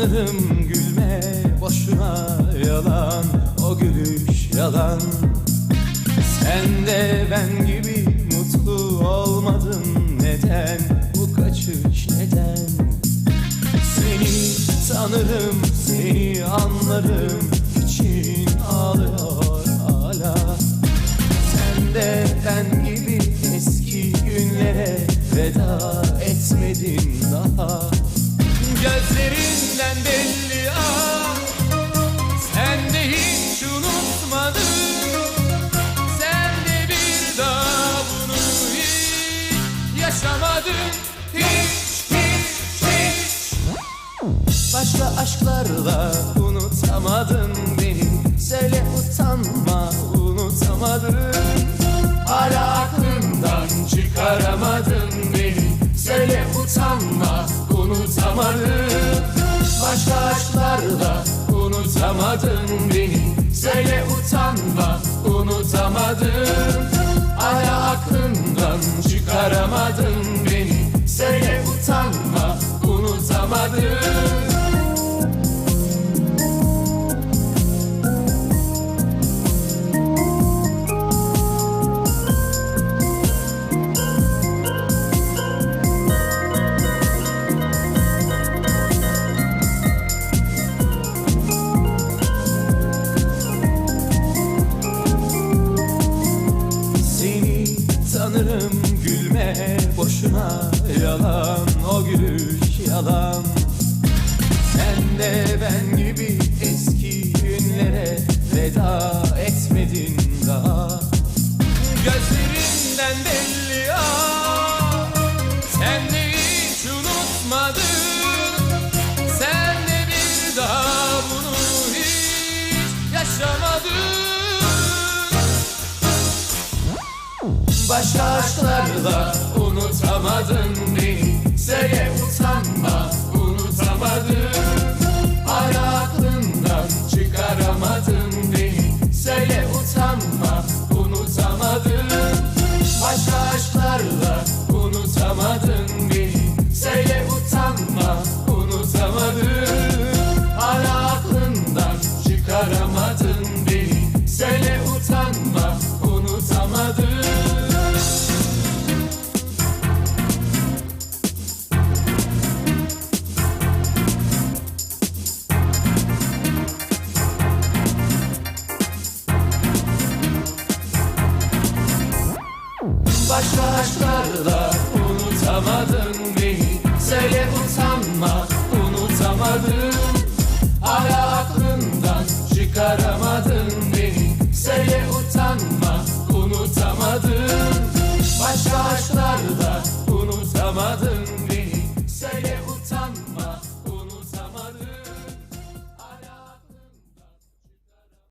Tanırım gülme boşuna yalan O gülüş yalan. Sen de ben gibi mutlu olmadın Neden? Bu kaçış neden? Seni tanırım seni anlarım için ağlıyor hala. Sen de ben gibi eski günlere veda etmedin daha Gözlerinden belli ah Sen de hiç unutmadın. Sen de bir daha bunu hiç yaşamadın. Hiç hiç hiç. Başka aşklarla unutamadın beni. Söyle utanma unutamadın. Hala aklından çıkaramadın beni. Söyle utanma unutamadın Başka aşklarla unutamadın beni. Söyle utanma unutamadın. Hala aklından çıkaramadın beni. Söyle utanma unutamadın tanırım gülme boşuna yalan o gülüş yalan Başka aşklarla unutamadın beni Başka aşklarla unutamadın beni. Söyle utanma unutamadın. Hala aklından çıkaramadın beni. Söyle utanma unutamadın. Başka aşklarla unutamadın